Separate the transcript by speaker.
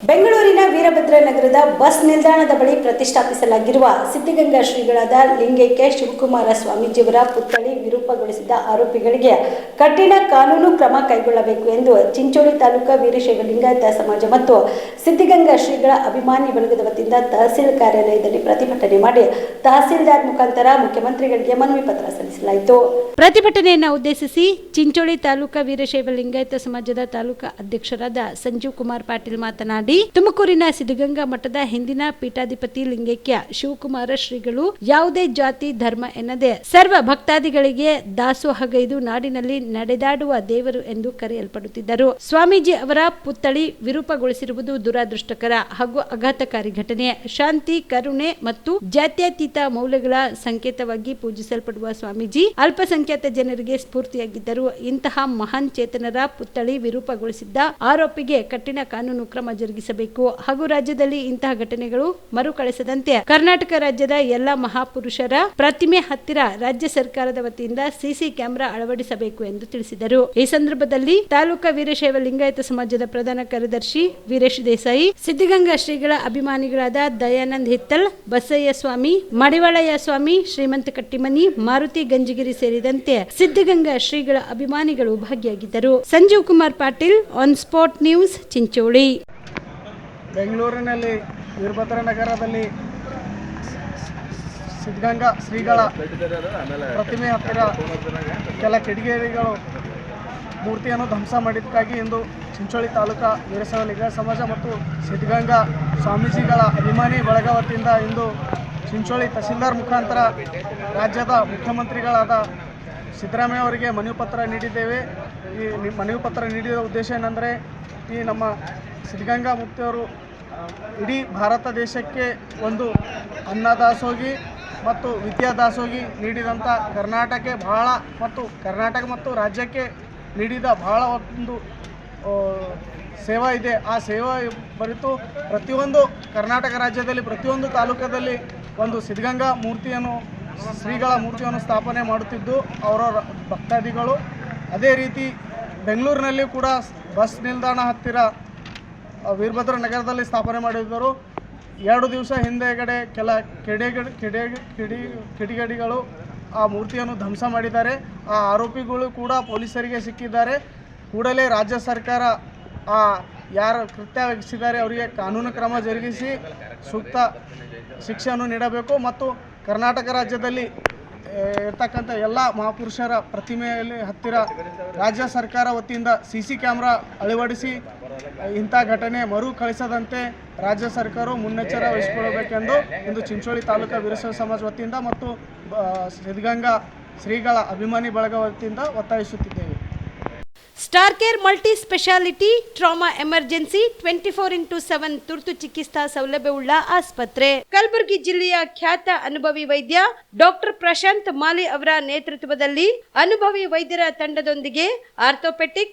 Speaker 1: ಬೆಂಗಳೂರಿನ ವೀರಭದ್ರ ನಗರದ ಬಸ್ ನಿಲ್ದಾಣದ ಬಳಿ ಪ್ರತಿಷ್ಠಾಪಿಸಲಾಗಿರುವ ಸಿದ್ಧಗಂಗಾ ಶ್ರೀಗಳಾದ ಲಿಂಗೈಕ್ಯ ಶಿವಕುಮಾರ ಸ್ವಾಮೀಜಿಯವರ ಪುತ್ಥಳಿ ವಿರೂಪಗೊಳಿಸಿದ ಆರೋಪಿಗಳಿಗೆ ಕಠಿಣ ಕಾನೂನು ಕ್ರಮ ಕೈಗೊಳ್ಳಬೇಕು ಎಂದು ಚಿಂಚೋಳಿ ತಾಲೂಕಾ ವೀರಶೈವ ಲಿಂಗಾಯತ ಸಮಾಜ ಮತ್ತು ಸಿದ್ಧಗಂಗಾ ಶ್ರೀಗಳ ಅಭಿಮಾನಿ ಬಳಗದ ವತಿಯಿಂದ ತಹಸೀಲ್ ಕಾರ್ಯಾಲಯದಲ್ಲಿ ಪ್ರತಿಭಟನೆ ಮಾಡಿ ತಹಸೀಲ್ದಾರ್ ಮುಖಾಂತರ ಮುಖ್ಯಮಂತ್ರಿಗಳಿಗೆ ಮನವಿ ಪತ್ರ ಸಲ್ಲಿಸಲಾಯಿತು. ಪ್ರತಿಭಟನೆಯನ್ನು ಉದ್ದೇಶಿಸಿ ಚಿಂಚೋಳಿ ತಾಲೂಕಾ ವೀರಶೈವ ಲಿಂಗಾಯತ ಸಮಾಜದ ತಾಲೂಕಾ ಅಧ್ಯಕ್ಷರಾದ ಸಂಜೀವ್ ಕುಮಾರ್ ಪಾಟೀಲ್ ಮಾತನಾಡಿ, ತುಮಕೂರಿನ ಸಿದ್ಧಗಂಗಾ ಮಠದ ಹಿಂದಿನ ಪೀಠಾಧಿಪತಿ ಲಿಂಗೈಕ್ಯ ಶಿವಕುಮಾರ ಶ್ರೀಗಳು ಯಾವುದೇ ಜಾತಿ, ಧರ್ಮ ಎನ್ನದೆ ಸರ್ವ ಭಕ್ತಾದಿಗಳಿಗೆ ದಾಸೋಹಗೈದು ನಾಡಿನಲ್ಲಿ ನಡೆದಾಡುವ ದೇವರು ಎಂದು ಕರೆಯಲ್ಪಡುತ್ತಿದ್ದರು. ಸ್ವಾಮೀಜಿ ಅವರ ಪುತ್ಥಳಿ ವಿರೂಪಗೊಳಿಸಿರುವುದು ದುರಾದೃಷ್ಟಕರ ಹಾಗೂ ಆಘಾತಕಾರಿ ಘಟನೆ. ಶಾಂತಿ, ಕರುಣೆ ಮತ್ತು ಜಾತ್ಯತೀತ ಮೌಲ್ಯಗಳ ಸಂಕೇತವಾಗಿ ಪೂಜಿಸಲ್ಪಡುವ ಸ್ವಾಮೀಜಿ ಅಲ್ಪಸಂಖ್ಯಾತ ಜನರಿಗೆ ಸ್ಫೂರ್ತಿಯಾಗಿದ್ದರು. ಇಂತಹ ಮಹಾನ್ ಚೇತನರ ಪುತ್ಥಳಿ ವಿರೂಪಗೊಳಿಸಿದ್ದ ಆರೋಪಿಗೆ ಕಠಿಣ ಕಾನೂನು ಕ್ರಮ ಜರುಗಿಸಬೇಕು. ಹಾಗೂ ರಾಜ್ಯದಲ್ಲಿ ಇಂತಹ ಘಟನೆಗಳು ಮರುಕಳಿಸದಂತೆ ಕರ್ನಾಟಕ ರಾಜ್ಯದ ಎಲ್ಲ ಮಹಾಪುರುಷರ ಪ್ರತಿಮೆ ಹತ್ತಿರ ರಾಜ್ಯ ಸರ್ಕಾರದ ವತಿಯಿಂದ ಸಿಸಿ ಕ್ಯಾಮೆರಾ ಅಳವಡಿಸಬೇಕು ಎಂದು ತಿಳಿಸಿದರು. ಈ ಸಂದರ್ಭದಲ್ಲಿ ತಾಲೂಕಾ ವೀರಶೈವ ಲಿಂಗಾಯತ ಸಮಾಜದ ಪ್ರಧಾನ ಕಾರ್ಯದರ್ಶಿ ವೀರೇಶ್ ದೇಸಾಯಿ, ಸಿದ್ಧಗಂಗಾ ಶ್ರೀಗಳ ಅಭಿಮಾನಿಗಳಾದ ದಯಾನಂದ್ ಹಿತ್ತಲ್, ಬಸಯ್ಯ ಸ್ವಾಮಿ, ಮಡಿವಾಳಯ್ಯ ಸ್ವಾಮಿ, ಶ್ರೀಮಂತ ಕಟ್ಟಿಮನಿ, ಮಾರುತಿ ಗಂಜಿಗಿರಿ ಸೇರಿದಂತೆ ಸಿದ್ಧಗಂಗಾ ಶ್ರೀಗಳ ಅಭಿಮಾನಿಗಳು ಭಾಗಿಯಾಗಿದ್ದರು. Sanjeev Kumar Patil on spot news, Chincholi.
Speaker 2: ಬೆಂಗಳೂರಿನಲ್ಲಿ ವೀರಭದ್ರ ಸಿದ್ಧಗಂಗಾ ಶ್ರೀಗಳ ಪ್ರತಿಮೆ ಹತ್ತಿರ ಕೆಲ ಕಿಡಿಗೇಡಿಗಳು ಮೂರ್ತಿಯನ್ನು ಧ್ವಂಸ ಮಾಡಿದ್ದಕ್ಕಾಗಿ ಇಂದು ಚಿಂಚೋಳಿ ತಾಲೂಕಾ ವೀರಸವ ಲಿಂಗಾಯತ ಸಮಾಜ ಮತ್ತು ಸಿದ್ಧಗಂಗಾ ಸ್ವಾಮೀಜಿಗಳ ಅಭಿಮಾನಿ ಬಳಗ ವತಿಯಿಂದ ಇಂದು ಚಿಂಚೋಳಿ ತಹಸೀಲ್ದಾರ್ ಮುಖಾಂತರ ರಾಜ್ಯದ ಮುಖ್ಯಮಂತ್ರಿಗಳಾದ ಸಿದ್ದರಾಮಯ್ಯ ಅವರಿಗೆ ಮನವಿ ಪತ್ರ ನೀಡಿದ್ದೇವೆ. ಈ ಮನವಿ ಪತ್ರ ನೀಡಿದ ಉದ್ದೇಶ ಏನಂದರೆ, ಈ ನಮ್ಮ ಸಿದ್ಧಗಂಗಾ ಮುಕ್ತಿಯವರು ಇಡೀ ಭಾರತ ದೇಶಕ್ಕೆ ಒಂದು ಅನ್ನದಾಸೋಗಿ ಮತ್ತು ವಿದ್ಯಾ ದಾಸೋಗಿ ನೀಡಿದಂಥ ಕರ್ನಾಟಕಕ್ಕೆ ಬಹಳ ಮತ್ತು ಕರ್ನಾಟಕ ಮತ್ತು ರಾಜ್ಯಕ್ಕೆ ನೀಡಿದ ಬಹಳ ಒಂದು ಸೇವಾ ಇದೆ. ಆ ಸೇವಾ ಬರಿತು ಪ್ರತಿಯೊಂದು ಕರ್ನಾಟಕ ರಾಜ್ಯದಲ್ಲಿ, ಪ್ರತಿಯೊಂದು ತಾಲೂಕದಲ್ಲಿ ಒಂದು ಸಿದ್ಧಗಂಗಾ ಮೂರ್ತಿಯನ್ನು, ಶ್ರೀಗಳ ಮೂರ್ತಿಯನ್ನು ಸ್ಥಾಪನೆ ಮಾಡುತ್ತಿದ್ದು, ಅವರ ಭಕ್ತಾದಿಗಳು. ಅದೇ ರೀತಿ ಬೆಂಗಳೂರಿನಲ್ಲಿ ಕೂಡ ಬಸ್ ನಿಲ್ದಾಣ ಹತ್ತಿರ ವೀರಭದ್ರ ನಗರದಲ್ಲಿ ಸ್ಥಾಪನೆ ಮಾಡಿದ್ದರು. ಎರಡು ದಿವಸ ಹಿಂದೆಗಡೆ ಕೆಲ ಕಿಡಿಗಡಿ ಕಿಡಿ ಕಿಡಿ, ಕಿಡಿಗೇಡಿಗಳು ಆ ಮೂರ್ತಿಯನ್ನು ಧ್ವಂಸ ಮಾಡಿದ್ದಾರೆ. ಆ ಆರೋಪಿಗಳು ಕೂಡ ಪೊಲೀಸರಿಗೆ ಸಿಕ್ಕಿದ್ದಾರೆ. ಕೂಡಲೇ ರಾಜ್ಯ ಸರ್ಕಾರ ಆ ಯಾರು ಕೃತ್ಯ ವಹಿಸಿದ್ದಾರೆ ಅವರಿಗೆ ಕಾನೂನು ಕ್ರಮ ಜರುಗಿಸಿ ಸೂಕ್ತ ಶಿಕ್ಷೆಯನ್ನು ನೀಡಬೇಕು. ಮತ್ತು ಕರ್ನಾಟಕ ರಾಜ್ಯದಲ್ಲಿ ಇರ್ತಕ್ಕಂಥ ಎಲ್ಲ ಮಹಾಪುರುಷರ ಪ್ರತಿಮೆಯಲ್ಲಿ ಹತ್ತಿರ ರಾಜ್ಯ ಸರ್ಕಾರ ವತಿಯಿಂದ ಸಿ ಸಿ ಕ್ಯಾಮ್ರಾ ಅಳವಡಿಸಿ ಇಂಥ ಘಟನೆ ಮರು ಕಳಿಸದಂತೆ ರಾಜ್ಯ ಸರ್ಕಾರವು ಮುನ್ನೆಚ್ಚರ ವಹಿಸಿಕೊಳ್ಳಬೇಕೆಂದು ಇಂದು ಚಿಂಚೋಳಿ ತಾಲೂಕಾ ವೀರಶೈವ ಸಮಾಜ ವತಿಯಿಂದ ಮತ್ತು ಸಿದ್ಧಗಂಗಾ ಶ್ರೀಗಳ ಅಭಿಮಾನಿ ಬಳಗ ವತಿಯಿಂದ ಒತ್ತಾಯಿಸುತ್ತಿದ್ದೇವೆ.
Speaker 1: Star care multi speciality trauma emergency twenty four into seven ತುರ್ತು ಚಿಕಿತ್ಸಾ ಸೌಲಭ್ಯವುಳ್ಳ ಆಸ್ಪತ್ರೆ. ಕಲಬುರಗಿ ಜಿಲ್ಲೆಯ ಖ್ಯಾತ ಅನುಭವಿ ವೈದ್ಯ ಡಾಕ್ಟರ್ ಪ್ರಶಾಂತ್ ಮಾಲಿ ಅವರ ನೇತೃತ್ವದಲ್ಲಿ ಅನುಭವಿ ವೈದ್ಯರ ತಂಡದೊಂದಿಗೆ orthopaedic